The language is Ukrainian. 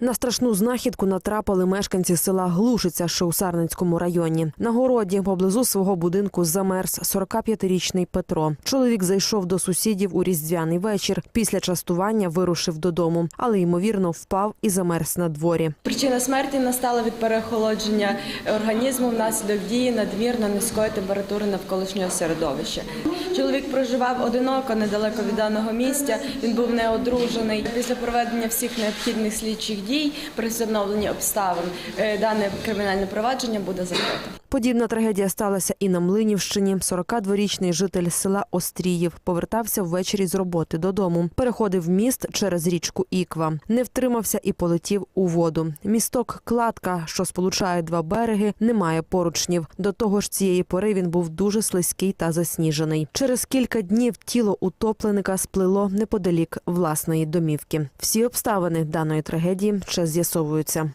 На страшну знахідку натрапили мешканці села Глушиця, що у Сарненському районі. На городі поблизу свого будинку замерз 45-річний Петро. Чоловік зайшов до сусідів у різдвяний вечір. Після частування вирушив додому, але ймовірно впав і замерз на дворі. Причина смерті настала від переохолодження організму внаслідок дії надмірно низької температури навколишнього середовища. Чоловік проживав одиноко недалеко від даного місця. Він був неодружений. Після проведення всіх необхідних слідчих дій при обставин е, дане кримінальне провадження буде закрите. Подібна трагедія сталася і на Млинівщині. 42-річний житель села Остріїв повертався ввечері з роботи додому. Переходив міст через річку Іква. Не втримався і полетів у воду. Місток Кладка, що сполучає два береги, не має поручнів. До того ж, цієї пори він був дуже слизький та засніжений. Через кілька днів тіло утопленика сплило неподалік власної домівки. Всі обставини даної трагедії ще з'ясовуються.